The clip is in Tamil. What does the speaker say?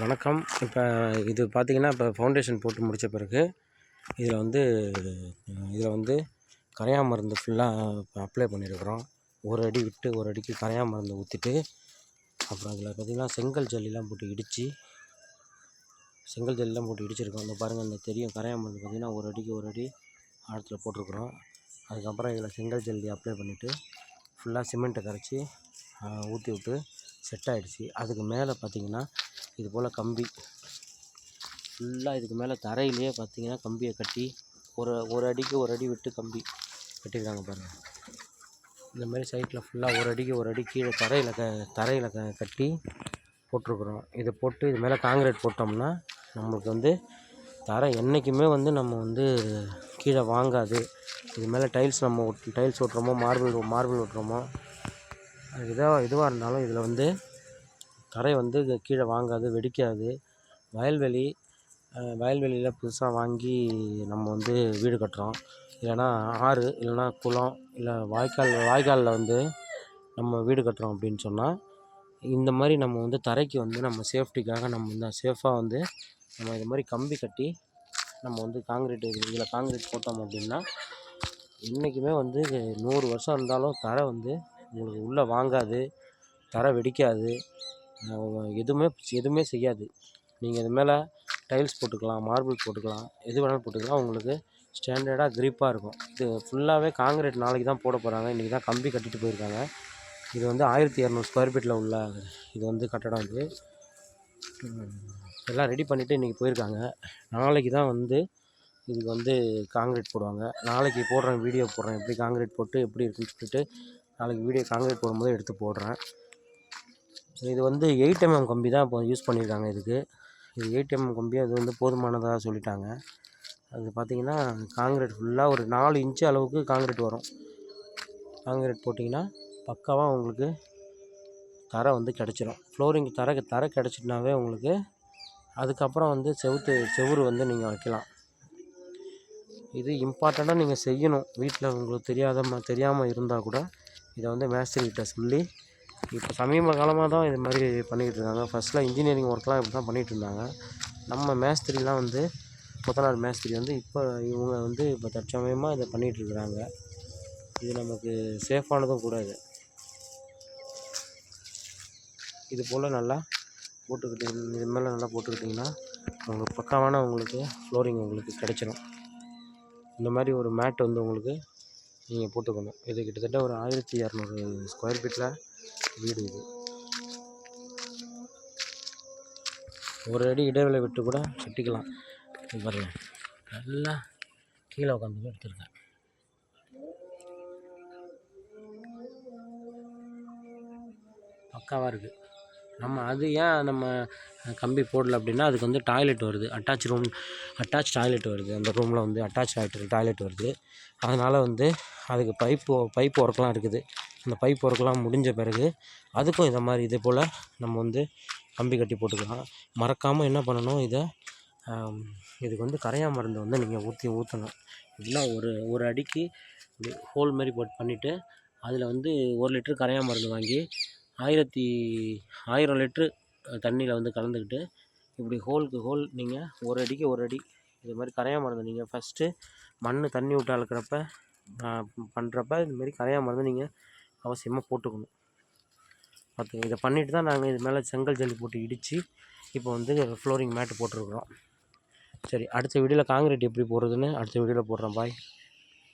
வணக்கம். இப்போ இது பார்த்தீங்கன்னா இப்போ ஃபவுண்டேஷன் போட்டு முடித்த பிறகு இதில் வந்து இதில் வந்து கரையா மருந்து ஃபுல்லாக அப்ளை பண்ணியிருக்கிறோம் ஒரு அடி விட்டு ஒரு அடிக்கு கரையா மருந்து ஊற்றிட்டு அப்புறம் அதில் பார்த்திங்கன்னா செங்கல் ஜல்லிலாம் போட்டு இடித்து செங்கல் ஜல்லிலாம் போட்டு இடிச்சிருக்கோம். இந்த பாருங்கள் இந்த தெரியும். கரையா மருந்து பார்த்திங்கன்னா ஒரு அடிக்கு ஒரு அடி ஆழத்தில் போட்டிருக்குறோம். அதுக்கப்புறம் இதில் செங்கல் ஜல்லி அப்ளை பண்ணிவிட்டு ஃபுல்லாக சிமெண்ட்டை கரைச்சி ஊற்றி விட்டு செட் ஆகிடுச்சி அதுக்கு மேலே பார்த்திங்கன்னா இது போல் கம்பி. ஃபுல்லாக இதுக்கு மேலே தரையிலேயே பார்த்தீங்கன்னா கம்பியை கட்டி ஒரு ஒரு அடிக்கு ஒரு அடி விட்டு கம்பி கட்டியிருக்காங்க பாருங்கள் இந்த மாதிரி சைட்டில் ஃபுல்லாக ஒரு அடிக்கு ஒரு அடி கீழே தரையில் க தரையில் க கட்டி போட்டிருக்குறோம். இதை போட்டு இது மேலே காங்கிரீட் போட்டோம்னா நம்மளுக்கு வந்து தரை என்றைக்குமே வந்து நம்ம வந்து கீழே வாங்காது. இது மேலே டைல்ஸ் நம்ம ஒட் டைல்ஸ் ஒட்டுறோமோ மார்பிள் மார்பிள் ஒட்டுறோமோ அது எதாக எதுவாக இருந்தாலும் இதில் வந்து தரை வந்து கீழே வாங்காது வெடிக்காது. வயல்வெளி வயல்வெளியில் புதுசாக வாங்கி நம்ம வந்து வீடு கட்டுறோம். இல்லைன்னா ஆறு இல்லைன்னா குளம் இல்லை வாய்க்கால் வாய்க்காலில் வந்து நம்ம வீடு கட்டுறோம் அப்படின்னு சொன்னால் இந்த மாதிரி நம்ம வந்து தரைக்கு வந்து நம்ம சேஃப்டிக்காக நம்ம வந்து சேஃபாக வந்து நம்ம இது மாதிரி கம்பி கட்டி நம்ம வந்து காங்கிரீட் இதில் காங்கிரீட் போட்டோம் அப்படின்னா என்றைக்குமே வந்து நூறு வருஷம் இருந்தாலும் தரை வந்து உங்களுக்கு உள்ளே வாங்காது தரை வெடிக்காது. எதுவுமே எதுவுமே செய்யாது. நீங்கள் இது மேலே டைல்ஸ் போட்டுக்கலாம் மார்பிள் போட்டுக்கலாம் எது வேணாலும் போட்டுக்கலாம். உங்களுக்கு ஸ்டாண்டர்டாக க்ரிப்பாக இருக்கும். இது ஃபுல்லாகவே காங்கிரீட் நாளைக்கு தான் போட போகிறாங்க இன்றைக்கி தான் கம்பி கட்டிட்டு போயிருக்காங்க. இது வந்து ஆயிரத்தி இரநூறு ஸ்கொயர் ஃபீட்டில் உள்ள இது வந்து கட்டடம் இது. எல்லாம் ரெடி பண்ணிவிட்டு இன்றைக்கி போயிருக்காங்க. நாளைக்கு தான் வந்து இதுக்கு வந்து காங்கிரீட் போடுவாங்க. நாளைக்கு போடுறேன் வீடியோ போடுறேன். எப்படி காங்கிரீட் போட்டு எப்படி இருக்குன்னு சொல்லிட்டு நாளைக்கு வீடியோ காங்கிரீட் போடும்போது எடுத்து போடுறேன். இது வந்து எயிட் எம்எம் கம்பி தான் இப்போ யூஸ் பண்ணியிருக்காங்க இதுக்கு. இது எயிட் எம்எம் கம்பி அது வந்து போதுமானதாக சொல்லிட்டாங்க. அது பார்த்திங்கன்னா காங்கிரீட் ஃபுல்லாக ஒரு நாலு இன்ச்சு அளவுக்கு காங்கிரீட் வரும். காங்கிரீட் போட்டிங்கன்னா பக்காவாக உங்களுக்கு தரை வந்து கிடச்சிரும். ஃப்ளோரிங் தர தரை கிடச்சிட்னாவே உங்களுக்கு அதுக்கப்புறம் வந்து செவுத்து செவுரு வந்து நீங்கள் வைக்கலாம். இது இம்பார்ட்டண்ட்டாக நீங்கள் செய்யணும். வீட்டில் உங்களுக்கு தெரியாத தெரியாமல் இருந்தால் கூட இதை வந்து மேஸ்திரிகிட்ட சொல்லி இப்போ சமீப காலமாக தான் இது மாதிரி பண்ணிக்கிட்டு இருக்காங்க. ஃபஸ்ட்டில் இன்ஜினியரிங் ஒர்க்லாம் இப்படி தான் பண்ணிகிட்டு இருந்தாங்க. நம்ம மேஸ்திரிலாம் வந்து கொத்தனார் மேஸ்திரி வந்து இப்போ இவங்க வந்து இப்போ தற்சமயமாக இதை பண்ணிகிட்டு இருக்கிறாங்க. இது நமக்கு சேஃபானதும் கூட இது. இது போல் நல்லா போட்டுக்கிட்டிங்க இது மேலே நல்லா போட்டுக்கிட்டிங்கன்னா உங்களுக்கு பக்காவான உங்களுக்கு ஃப்ளோரிங் உங்களுக்கு கிடைச்சிடும் இந்த மாதிரி ஒரு மேட் வந்து உங்களுக்கு நீங்கள் போட்டுக்கணும். இது கிட்டத்தட்ட ஒரு ஆயிரத்தி இரநூறு ஸ்கொயர் ஃபீட்டில் வீடு இது. ஒரு அடி இடைவேளை விட்டு கூட கட்டிக்கலாம் பாருங்க. நல்லா கீழே உட்காந்து எடுத்துருக்கேன். பக்காவாக இருக்குது நம்ம அது ஏன் நம்ம கம்பி போடல அப்படின்னா அதுக்கு வந்து டாய்லெட் வருது. அட்டாச் ரூம் அட்டாச் டாய்லெட் வருது. அந்த ரூமில் வந்து அட்டாச் டாய்லெட் வருது. அதனால் வந்து அதுக்கு பைப்பு பைப் ஒர்க்லாம் இருக்குது. அந்த பைப் ஒர்க்லாம் முடிஞ்ச பிறகு அதுக்கும் இதை மாதிரி இதே போல் நம்ம வந்து கம்பி கட்டி போட்டுக்கலாம். மறக்காமல் என்ன பண்ணணும் இதை இதுக்கு வந்து கரையா மருந்து வந்து நீங்கள் ஊற்றி ஊற்றணும் இல்லை ஒரு ஒரு அடிக்கு ஹோல் மாதிரி போட்டு பண்ணிவிட்டு அதில் வந்து ஒரு லிட்ரு கரையா மருந்து வாங்கி ஆயிரத்தி ஆயிரம் லிட்ரு தண்ணியில் வந்து கலந்துக்கிட்டு இப்படி ஹோலுக்கு ஹோல் நீங்கள் ஒரு அடிக்கு ஒரு அடி இது மாதிரி கரையா மருந்து நீங்கள் ஃபஸ்ட்டு மண் தண்ணி விட்டு அளக்கிறப்ப பண்ணுறப்ப இதுமாரி கரையா மருந்து நீங்கள் அவசியமாக போட்டுக்கணும். பார்த்துங்க இதை பண்ணிவிட்டு தான் நாங்கள் இது மேலே செங்கல் ஜல்லி போட்டு இடித்து இப்போ வந்து ஃப்ளோரிங் மேட்டு போட்டிருக்குறோம். சரி அடுத்த வீடியோவில் காங்கிரீட் எப்படி போடுறதுன்னு அடுத்த வீடியோவில் போடுறேன். பாய்